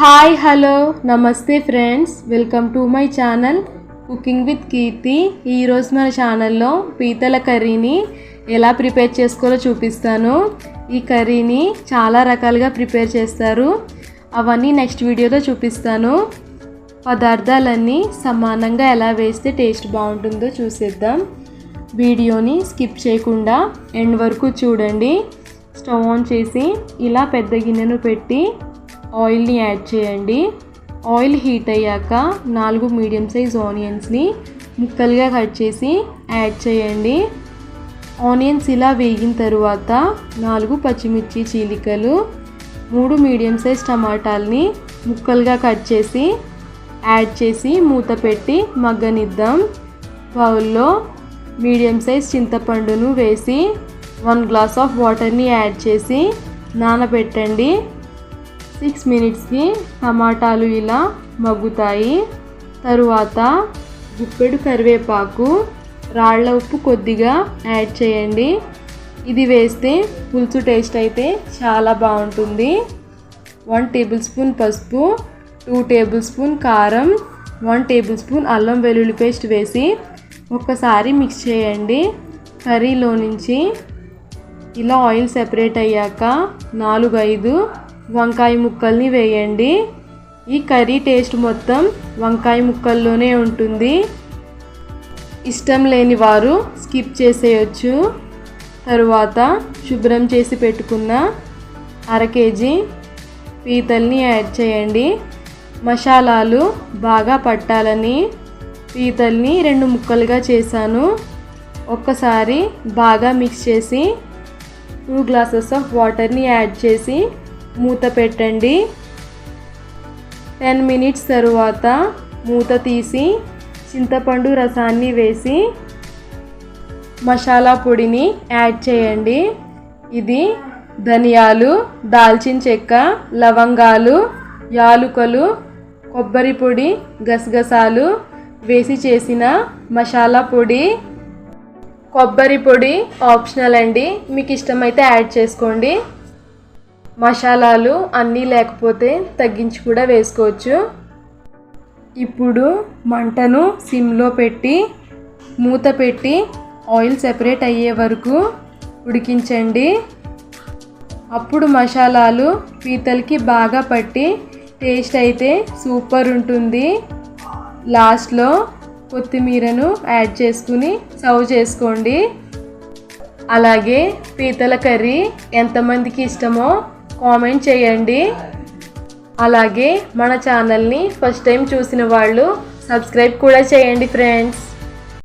Hi hello namaste friends. Welcome to my channel cooking with Keerthi. ఈరోజు మన ఛానల్లో పీతల కర్రీని ఎలా ప్రిపేర్ చేసుకోవాలో చూపిస్తాను. ఈ కర్రీని చాలా రకాలుగా ప్రిపేర్ చేస్తారు. అవన్నీ నెక్స్ట్ వీడియోలో చూపిస్తాను. పదార్థాలన్నీ సమానంగా ఎలా వేస్తే టేస్ట్ బాగుంటుందో చూసేద్దాం. వీడియోని స్కిప్ చేయకుండా ఎండ్ వరకు చూడండి. స్టవ్ ఆన్ చేసి ఇలా పెద్ద గిన్నెను పెట్టి ఆయిల్ని యాడ్ చేయండి. ఆయిల్ హీట్ అయ్యాక నాలుగు మీడియం సైజ్ ఆనియన్స్ని ముక్కలుగా కట్ చేసి యాడ్ చేయండి. ఆనియన్స్ ఇలా వేగిన తరువాత నాలుగు పచ్చిమిర్చి చీలికలు మూడు మీడియం సైజ్ టమాటాలని ముక్కలుగా కట్ చేసి యాడ్ చేసి మూత పెట్టి మగ్గనిద్దాం. బౌల్లో మీడియం సైజ్ చింతపండును వేసి వన్ గ్లాస్ ఆఫ్ వాటర్ని యాడ్ చేసి నానబెట్టండి. సిక్స్ మినిట్స్కి టమాటాలు ఇలా మగ్గుతాయి. తరువాత గుప్పెడు కరివేపాకు రాళ్ళ ఉప్పు కొద్దిగా యాడ్ చేయండి. ఇది వేస్తే పులుసు టేస్ట్ అయితే చాలా బాగుంటుంది. వన్ టేబుల్ స్పూన్ పసుపు టూ టేబుల్ స్పూన్ కారం వన్ టేబుల్ స్పూన్ అల్లం వెల్లుల్లి పేస్ట్ వేసి ఒక్కసారి మిక్స్ చేయండి. కర్రీలో నుంచి ఇలా ఆయిల్ సెపరేట్ అయ్యాక నాలుగు ఐదు వంకాయ ముక్కల్ని వేయండి. ఈ కర్రీ టేస్ట్ మొత్తం వంకాయ ముక్కల్లోనే ఉంటుంది. ఇష్టం లేని వారు స్కిప్ చేసేయచ్చు. తరువాత శుభ్రం చేసి పెట్టుకున్న అర కేజీ పీతల్ని యాడ్ చేయండి. మసాలాలు బాగా పట్టాలని పీతల్ని రెండు ముక్కలుగా చేశాను. ఒక్కసారి బాగా మిక్స్ చేసి టూ గ్లాసెస్ ఆఫ్ వాటర్ని యాడ్ చేసి మూత పెట్టండి. టెన్ మినిట్స్ తరువాత మూత తీసి చింతపండు రసాన్ని వేసి మసాలా పొడిని యాడ్ చేయండి. ఇది ధనియాలు దాల్చిన చెక్క లవంగాలు యాలుకలు కొబ్బరి పొడి గసగసాలు వేసి చేసిన మసాలా పొడి. కొబ్బరి పొడి ఆప్షనల్ అండి. మీకు ఇష్టమైతే యాడ్ చేసుకోండి. మసాలాలు అన్నీ లేకపోతే తగ్గించి కూడా వేసుకోవచ్చు. ఇప్పుడు మంటను సిమ్లో పెట్టి మూత పెట్టి ఆయిల్ సెపరేట్ అయ్యే వరకు ఉడికించండి. అప్పుడు మసాలాలు పీతలకి బాగా పట్టి టేస్ట్ అయితే సూపర్ ఉంటుంది. లాస్ట్లో కొత్తిమీరను యాడ్ చేసుకుని సర్వ్ చేసుకోండి. అలాగే పీతల కర్రీ ఎంతమందికి ఇష్టమో కామెంట్ చేయండి. అలాగే మన ఛానల్ని ఫస్ట్ టైం చూసిన వాళ్ళు సబ్స్క్రైబ్ కూడా చేయండి ఫ్రెండ్స్.